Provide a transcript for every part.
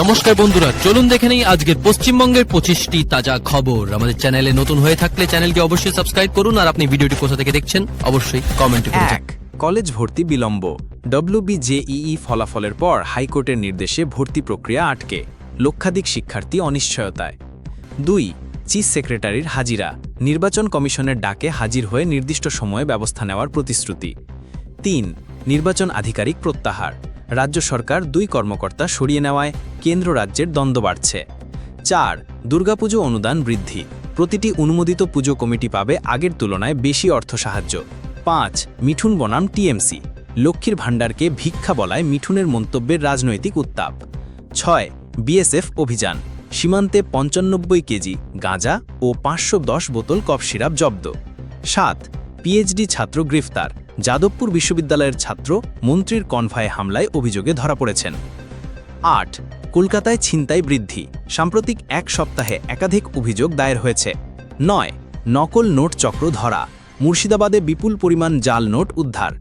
নমস্কার বন্ধুরা, চলুন দেখে নেই আজকের পশ্চিমবঙ্গের পঁচিশটি তাজা খবর। আমাদের চ্যানেলে নতুন হয়ে থাকলে চ্যানেলটি অবশ্যই সাবস্ক্রাইব করুন আর আপনি ভিডিওটি কোথা থেকে দেখছেন অবশ্যই কমেন্টে এক, কলেজ ভর্তি বিলম্ব। ডব্লিউবিজেইই ফলাফলের পর হাইকোর্টের নির্দেশে ভর্তি প্রক্রিয়া আটকে, লক্ষাধিক শিক্ষার্থী অনিশ্চয়তায়। দুই, চিফ সেক্রেটারির হাজিরা, নির্বাচন কমিশনের ডাকে হাজির হয়ে নির্দিষ্ট সময়ে ব্যবস্থা নেওয়ার প্রতিশ্রুতি। তিন, নির্বাচন আধিকারিক প্রত্যাহার। রাজ্য সরকার দুই কর্মকর্তা সরিয়ে নেওয়ায় কেন্দ্র রাজ্যের দ্বন্দ্ব বাড়ছে। চার, দুর্গাপুজো অনুদান বৃদ্ধি। প্রতিটি অনুমোদিত পুজো কমিটি পাবে আগের তুলনায় বেশি অর্থ সাহায্য। পাঁচ, মিঠুন বনাম টিএমসি। লক্ষ্মীর ভাণ্ডারকে ভিক্ষা বলায় মিঠুনের মন্তব্যের রাজনৈতিক উত্তাপ। ছয়, বিএসএফ অভিযান। সীমান্তে পঞ্চানব্বই কেজি গাঁজা ও পাঁচশো দশ বোতল কফ সিরাপ জব্দ। সাত, পিএইচডি ছাত্র গ্রেফতার। যাদবপুর বিশ্ববিদ্যালয়ের ছাত্র মন্ত্রীর কনভয়ে হামলায় অভিযোগে ধরা পড়েছেন। আট, কলকাতায় ছিনতাই বৃদ্ধি। সাম্প্রতিক এক সপ্তাহে একাধিক অভিযোগ দায়ের হয়েছে। নয়, নকল নোট চক্র ধরা। মুর্শিদাবাদে বিপুল পরিমাণ জাল নোট উদ্ধার।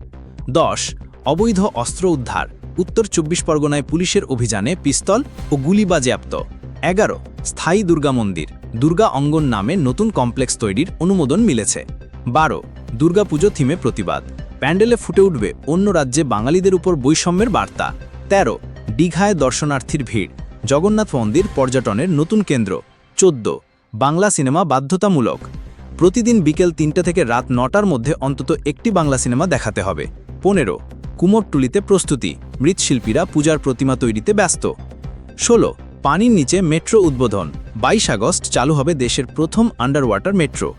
দশ, অবৈধ অস্ত্র উদ্ধার। উত্তর চব্বিশ পরগনায় পুলিশের অভিযানে পিস্তল ও গুলি বাজেয়াপ্ত। এগারো, স্থায়ী দুর্গা মন্দির। দুর্গা অঙ্গন নামে নতুন কমপ্লেক্স তৈরির অনুমোদন মিলেছে। বারো, দুর্গাপুজো থিমে প্রতিবাদ। প্যান্ডেলে ফুটে উঠবে অন্য রাজ্যে বাঙালিদের উপর বৈষম্যের বার্তা। ১৩ দীঘায় দর্শনার্থীর ভিড়। জগন্নাথ মন্দির পর্যটনের নতুন কেন্দ্র। চোদ্দ, বাংলা সিনেমা বাধ্যতামূলক। প্রতিদিন বিকেল তিনটে থেকে রাত নটার মধ্যে অন্তত একটি বাংলা সিনেমা দেখাতে হবে। পনেরো, কুমোরটুলিতে প্রস্তুতি। মৃৎশিল্পীরা পূজার প্রতিমা তৈরিতে ব্যস্ত। ষোলো, পানির নিচে মেট্রো উদ্বোধন। বাইশ আগস্ট চালু হবে দেশের প্রথম আন্ডার ওয়াটার মেট্রো।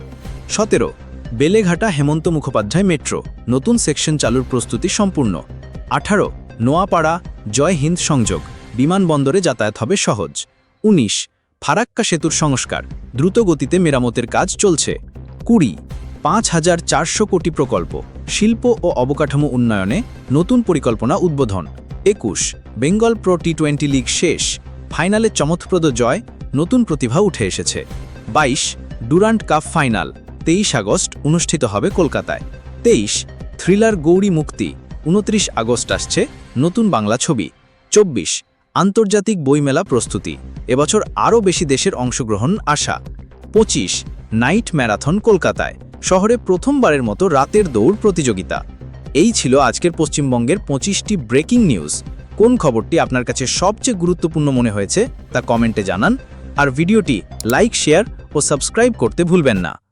সতেরো বেলেঘাটা হেমন্ত মুখোপাধ্যায় মেট্রো। নতুন সেকশন চালুর প্রস্তুতি সম্পূর্ণ। আঠারো, নোয়াপাড়া, জয় হিন্দ সংযোগ। বিমানবন্দরে যাতায়াত হবে সহজ। ১৯ ফারাক্কা সেতুর সংস্কার। দ্রুত গতিতে মেরামতের কাজ চলছে। কুড়ি, পাঁচ হাজার চারশো কোটি প্রকল্প। শিল্প ও অবকাঠামো উন্নয়নে নতুন পরিকল্পনা উদ্বোধন। একুশ, Bengal pro T twenty league শেষ। ফাইনালে চমৎপ্রদ জয়, নতুন প্রতিভা উঠে এসেছে। বাইশ, ডুরান্ট কাপ ফাইনাল। তেইশ আগস্ট অনুষ্ঠিত হবে কলকাতায়। তেইশ, থ্রিলার গৌরী মুক্তি, উনত্রিশ আগস্ট আসছে নতুন বাংলা ছবি। চব্বিশ, আন্তর্জাতিক বইমেলা প্রস্তুতি, এবছর আরও বেশি দেশের অংশগ্রহণ আশা। পঁচিশ, নাইট ম্যারাথন কলকাতায়, শহরে প্রথমবারের মতো রাতের দৌড় প্রতিযোগিতা। এই ছিল আজকের পশ্চিমবঙ্গের পঁচিশটি ব্রেকিং নিউজ। কোন খবরটি আপনার কাছে সবচেয়ে গুরুত্বপূর্ণ মনে হয়েছে তা কমেন্টে জানান। আর ভিডিওটি লাইক, শেয়ার ও সাবস্ক্রাইব করতে ভুলবেন না।